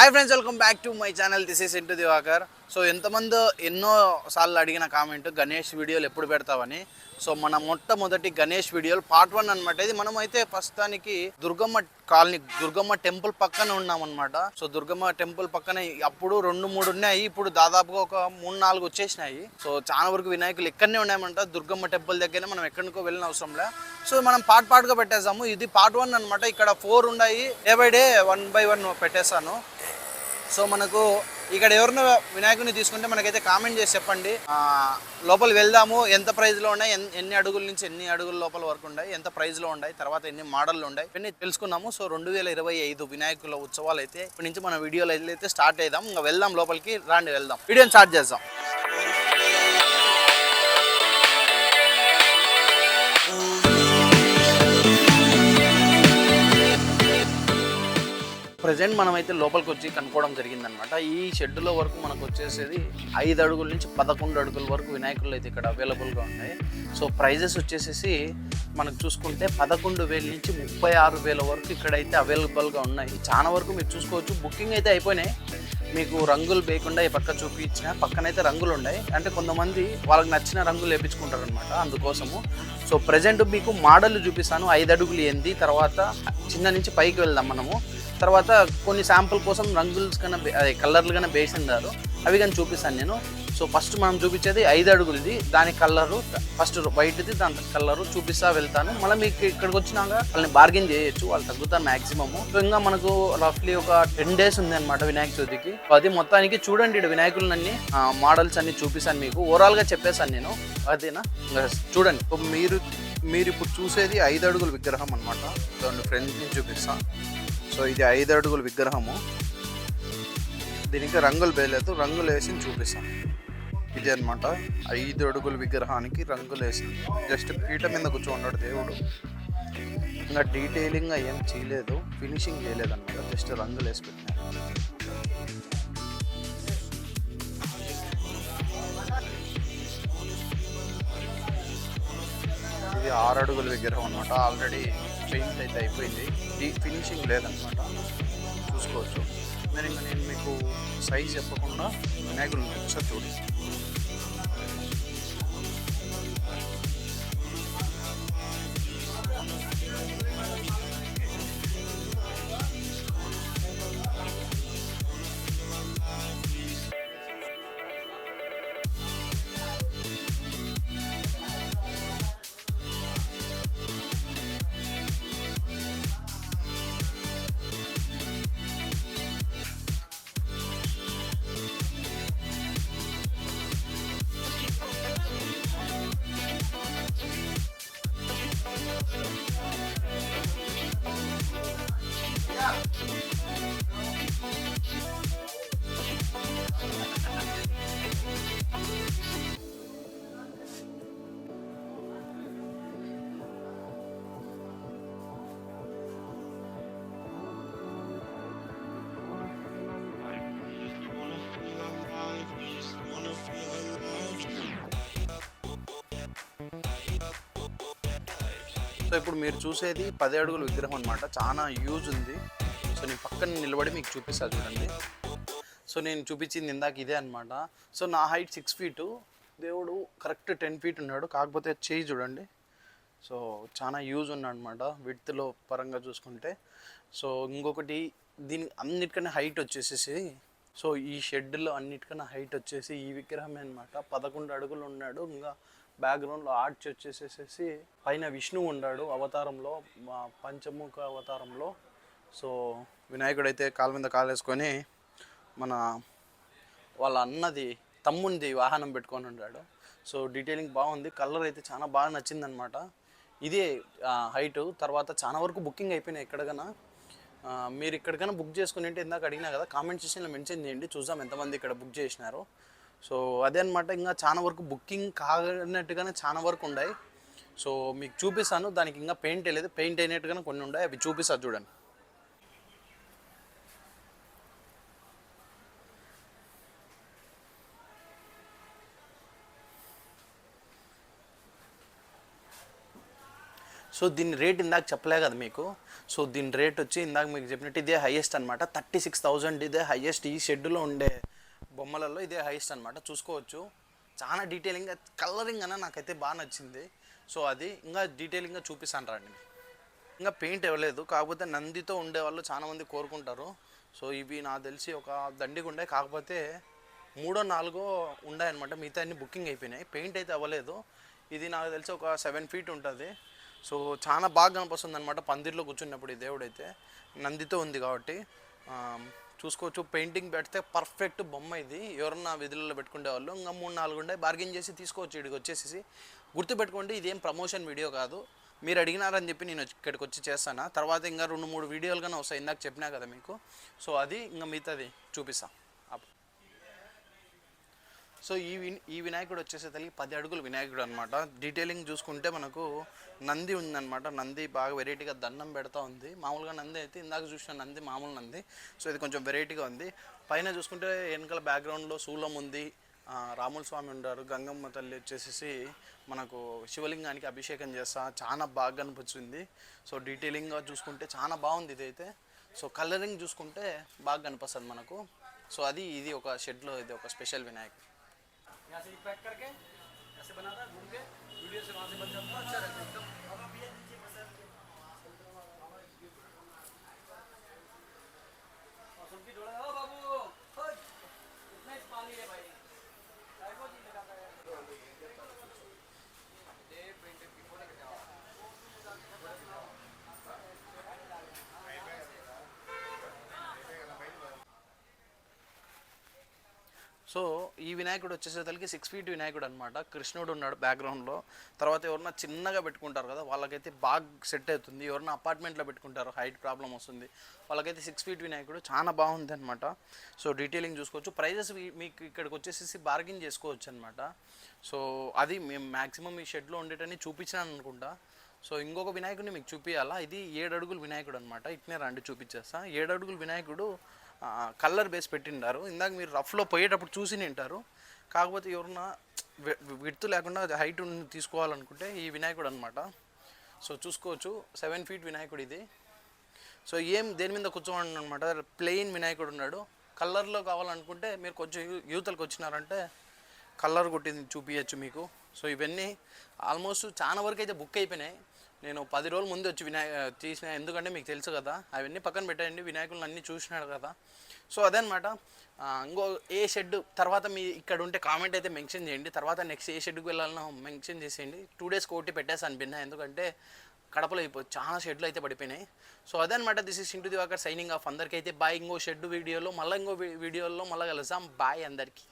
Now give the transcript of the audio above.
Hi friends, welcome back to my channel. This is Into Divakar. So ఎంతమంది ఎన్నో సార్లు అడిగిన కామెంట్ గణేష్ వీడియోలు ఎప్పుడు పెడతావని సో మన మొట్టమొదటి గణేష్ వీడియోలు పార్ట్ వన్ అనమాట ఇది మనం అయితే ప్రస్తుతానికి దుర్గమ్మ కాలనీ దుర్గమ్మ టెంపుల్ పక్కన ఉన్నామన్నమాట సో దుర్గమ్మ టెంపుల్ పక్కన అప్పుడు రెండు మూడు ఉన్నాయి ఇప్పుడు దాదాపుగా ఒక మూడు నాలుగు వచ్చేసినాయి సో చాలా వరకు వినాయకులు ఎక్కడనే ఉన్నాయమంట దుర్గమ్మ టెంపుల్ దగ్గరనే మనం ఎక్కడికో వెళ్ళిన అవసరం లే సో మనం పార్ట్ పార్ట్గా పెట్టేసాము ఇది పార్ట్ వన్ అనమాట ఇక్కడ ఫోర్ ఉన్నాయి day by day one by one పెట్టేశాను సో మనకు ఇక్కడ ఎవరినో వినాయకుడిని తీసుకుంటే మనకైతే కామెంట్ చేసి చెప్పండి లోపల వెళ్దాము ఎంత ప్రైజ్లో ఉన్నాయి ఎన్ని అడుగుల నుంచి ఎన్ని అడుగుల లోపల వరకు ఉన్నాయి ఎంత ప్రైజ్లో ఉన్నాయి తర్వాత ఎన్ని మోడళ్ళు ఉన్నాయి ఇవన్నీ తెలుసుకున్నాము సో రెండు వేల ఇరవై ఐదు వినాయకుల ఉత్సవాలు అయితే ఇప్పటి నుంచి మన వీడియోలు అయితే స్టార్ట్ అవుదాం ఇంకా వెళ్దాం లోపలికి రాండి వెళ్దాం వీడియోని స్టార్ట్ చేద్దాం ప్రజెంట్ మనమైతే లోపలికి వచ్చి కనుక్కోవడం జరిగిందనమాట ఈ షెడ్లో వరకు మనకు వచ్చేసేది ఐదు అడుగుల నుంచి పదకొండు అడుగుల వరకు వినాయకులు అయితే ఇక్కడ అవైలబుల్గా ఉన్నాయి సో ప్రైజెస్ వచ్చేసేసి మనకు చూసుకుంటే పదకొండు వేల నుంచి ముప్పై ఆరు వేల వరకు ఇక్కడైతే అవైలబుల్గా ఉన్నాయి చాలా వరకు మీరు చూసుకోవచ్చు బుకింగ్ అయితే అయిపోయినాయి మీకు రంగులు వేయకుండా ఈ పక్క చూపించిన పక్కనైతే రంగులు ఉన్నాయి అంటే కొంతమంది వాళ్ళకి నచ్చిన రంగులు వేయించుకుంటారు అనమాట అందుకోసము సో ప్రజెంట్ మీకు మోడల్ చూపిస్తాను ఐదు అడుగులు ఏంది తర్వాత చిన్న నుంచి పైకి వెళ్దాం మనము తర్వాత కొన్ని శాంపుల్ కోసం రంగుల్స్ కన్నా కలర్లు కన్నా బేస్ ఉన్నారు అవి కానీ చూపిస్తాను నేను సో ఫస్ట్ మనం చూపించేది ఐదు అడుగులది దాని కలరు ఫస్ట్ వైట్ది దాని కలరు చూపిస్తా వెళ్తాను మళ్ళీ మీకు ఇక్కడికి వచ్చినాక వాళ్ళని బార్గెన్ చేయొచ్చు వాళ్ళు తగ్గుతారు మాక్సిమము సో ఇంకా మనకు రఫ్లీ ఒక టెన్ డేస్ ఉంది అనమాట వినాయక చవితికి అది మొత్తానికి చూడండి ఇటు వినాయకులన్నీ మోడల్స్ అన్ని చూపిస్తాను మీకు ఓవరాల్గా చెప్పేశాను నేను అదేనా చూడండి మీరు మీరు ఇప్పుడు చూసేది ఐదు అడుగుల విగ్రహం అనమాట దాన్ని ఫ్రెండ్స్ చూపిస్తాను సో ఇది ఐదు అడుగుల విగ్రహము దీనికి రంగులు వేయలేదు రంగులు వేసి చూపిస్తాను ఇది అనమాట ఐదు అడుగుల విగ్రహానికి రంగులు వేసి జస్ట్ పీట మీద కూర్చోన్నాడు దేవుడు ఇంకా డీటెయిలింగ్గా ఏం చేయలేదు ఫినిషింగ్ చేయలేదు అనమాట జస్ట్ రంగులు వేసి పెట్టినారు ఇది ఆరు అడుగుల విగ్రహం అనమాట ఆల్రెడీ పెయింట్ అయితే అయిపోయింది డీ ఫినిషింగ్ లేదనమాట చూసుకోవచ్చు మరి ఇంకా నేను మీకు సైజ్ చెప్పకుండా వినాయకుడిని ఒకసారి చూడండి సో ఇప్పుడు మీరు చూసేది పది అడుగుల విగ్రహం అనమాట చాలా యూజ్ ఉంది సో నేను పక్కన నిలబడి మీకు చూపిస్తాను చూడండి సో నేను చూపించింది ఇందాక ఇదే అనమాట సో నా హైట్ సిక్స్ ఫీటు దేవుడు కరెక్ట్ టెన్ ఫీట్ ఉన్నాడు కాకపోతే చేయి చూడండి సో చాలా యూజ్ ఉన్నాడనమాట విడ్త్లో పరంగా చూసుకుంటే సో ఇంకొకటి దీని అన్నిటికన్నా హైట్ వచ్చేసేసి సో ఈ షెడ్లో అన్నిటికన్నా హైట్ వచ్చేసి ఈ విగ్రహమే అనమాట పదకొండు అడుగులు ఉన్నాడు ఇంకా బ్యాక్గ్రౌండ్లో ఆర్ట్స్ వచ్చేసేసి పైన విష్ణువు ఉన్నాడు అవతారంలో మా పంచముఖ అవతారంలో సో వినాయకుడు అయితే కాలు మీద కాలేసుకొని మన వాళ్ళ అన్నది తమ్ముంది వాహనం పెట్టుకొని ఉన్నాడు సో డీటెయిలింగ్ బాగుంది కలర్ అయితే చాలా బాగా నచ్చిందనమాట ఇదే హైట్ తర్వాత చాలా వరకు బుకింగ్ అయిపోయినాయి ఎక్కడికైనా మీరు ఇక్కడికైనా బుక్ చేసుకుని అంటే ఇందాక అడిగినా కదా కామెంట్ సెక్షన్లో మెన్షన్ చేయండి చూద్దాం ఎంతమంది ఇక్కడ బుక్ చేసినారో సో అదే అనమాట ఇంకా చాలా వరకు బుకింగ్ కానట్టుగానే చాలా వరకు ఉన్నాయి సో మీకు చూపిస్తాను దానికి ఇంకా పెయింట్ వేయలేదు పెయింట్ అయినట్టుగానే కొన్ని ఉన్నాయి అవి చూపిస్తాను చూడండి సో దీని రేట్ ఇందాక చెప్పలే కదా మీకు సో దీని రేట్ వచ్చి ఇందాక మీకు చెప్పినట్టు ఇదే హైయెస్ట్ అనమాట థర్టీ సిక్స్ థౌజండ్ ఇదే హైయెస్ట్ ఈ షెడ్యూల్లో ఉండే బొమ్మలలో ఇదే హైయెస్ట్ అనమాట చూసుకోవచ్చు చాలా డీటెయిలింగ్గా కలరింగ్ అన్న నాకైతే బాగా నచ్చింది సో అది ఇంకా డీటెయిలింగ్గా చూపిస్తాను రండి ఇంకా పెయింట్ ఇవ్వలేదు కాకపోతే నందితో ఉండే వాళ్ళు చాలామంది కోరుకుంటారు సో ఇవి నాకు తెలిసి ఒక దండిగా ఉండే కాకపోతే మూడో నాలుగో ఉన్నాయన్నమాట మిగతా అన్ని బుకింగ్ అయిపోయినాయి పెయింట్ అయితే అవ్వలేదు ఇది నాకు తెలిసి ఒక సెవెన్ ఫీట్ ఉంటుంది సో చాలా బాగా కనిపిస్తుంది అనమాట పందిరిలో కూర్చున్నప్పుడు ఈ దేవుడైతే నందితో ఉంది కాబట్టి చూసుకోవచ్చు పెయింటింగ్ పెడితే పర్ఫెక్ట్ బొమ్మ ఇది ఎవరన్నా విధులలో వాళ్ళు ఇంకా మూడు నాలుగు ఉండే బార్గెన్ చేసి తీసుకోవచ్చు ఇక్కడికి వచ్చేసి గుర్తుపెట్టుకోండి ఇదేం ప్రమోషన్ వీడియో కాదు మీరు అడిగినారని చెప్పి నేను ఇక్కడికి వచ్చి చేస్తాను తర్వాత ఇంకా రెండు మూడు వీడియోలు కానీ వస్తాయి ఇందాక చెప్పినా కదా మీకు సో అది ఇంకా మిగతాది చూపిస్తాను సో ఈ ఈ వినాయకుడు తల్లి పది అడుగులు వినాయకుడు అనమాట డీటెయిలింగ్ చూసుకుంటే మనకు నంది ఉందన్నమాట నంది బాగా వెరైటీగా దండం పెడతా ఉంది మామూలుగా నంది అయితే ఇందాక చూసిన నంది మామూలు నంది సో ఇది కొంచెం వెరైటీగా ఉంది పైన చూసుకుంటే వెనకాల బ్యాక్గ్రౌండ్లో శూలం ఉంది రాముల స్వామి ఉండారు గంగమ్మ తల్లి వచ్చేసేసి మనకు శివలింగానికి అభిషేకం చేస్తా చాలా బాగా కనిపించింది సో డీటెయిలింగ్గా చూసుకుంటే చాలా బాగుంది ఇదైతే సో కలరింగ్ చూసుకుంటే బాగా కనిపిస్తుంది మనకు సో అది ఇది ఒక షెడ్లో ఇది ఒక స్పెషల్ వినాయకుడు यहाँ से पैक करके ऐसे बनाता घूम के वीडियो से वहाँ से बन जाता अच्छा रहता है एकदम సో ఈ వినాయకుడు వచ్చేసేసరికి సిక్స్ ఫీట్ వినాయకుడు అనమాట కృష్ణుడు ఉన్నాడు బ్యాక్గ్రౌండ్లో తర్వాత ఎవరన్నా చిన్నగా పెట్టుకుంటారు కదా వాళ్ళకైతే బాగా సెట్ అవుతుంది ఎవరన్నా అపార్ట్మెంట్లో పెట్టుకుంటారు హైట్ ప్రాబ్లం వస్తుంది వాళ్ళకైతే సిక్స్ ఫీట్ వినాయకుడు చాలా బాగుంది అనమాట సో డీటెయిలింగ్ చూసుకోవచ్చు ప్రైజెస్ మీకు ఇక్కడికి వచ్చేసేసి బార్గెన్ చేసుకోవచ్చు అనమాట సో అది మేము మ్యాక్సిమం ఈ షెడ్లో ఉండేటని చూపించినాను అనుకుంటా సో ఇంకొక వినాయకుడిని మీకు చూపించాలా ఇది ఏడు అడుగులు వినాయకుడు అనమాట ఇట్నే రండి చూపించేస్తా ఏడు అడుగులు వినాయకుడు కలర్ బేస్ పెట్టిండారు ఇందాక మీరు రఫ్లో పోయేటప్పుడు చూసి నింటారు కాకపోతే ఎవరన్నా విడుతు లేకుండా హైట్ తీసుకోవాలనుకుంటే ఈ వినాయకుడు అనమాట సో చూసుకోవచ్చు సెవెన్ ఫీట్ వినాయకుడు ఇది సో ఏం దేని మీద కూర్చోండి అనమాట ప్లెయిన్ వినాయకుడు ఉన్నాడు కలర్లో కావాలనుకుంటే మీరు కొంచెం యూతలకు వచ్చినారంటే కలర్ కొట్టింది చూపించచ్చు మీకు సో ఇవన్నీ ఆల్మోస్ట్ చాలా వరకు అయితే బుక్ అయిపోయినాయి నేను పది రోజుల ముందు వచ్చి వినాయక తీసిన ఎందుకంటే మీకు తెలుసు కదా అవన్నీ పక్కన పెట్టండి వినాయకులను అన్నీ చూసినాడు కదా సో అదనమాట ఇంకో ఏ షెడ్ తర్వాత మీ ఇక్కడ ఉంటే కామెంట్ అయితే మెన్షన్ చేయండి తర్వాత నెక్స్ట్ ఏ షెడ్కి వెళ్ళాలన్నా మెన్షన్ చేసేయండి టూ డేస్ కోటి పెట్టేసి అనిపిన్నా ఎందుకంటే కడపలో అయిపోయి చాలా షెడ్లు అయితే పడిపోయినాయి సో అదనమాట this is Into Divakar signing off అందరికీ అయితే బాయ్ ఇంకో షెడ్ వీడియోలో మళ్ళీ ఇంకో వీడియోలో మళ్ళీ కలుస్తాం బాయ్ అందరికీ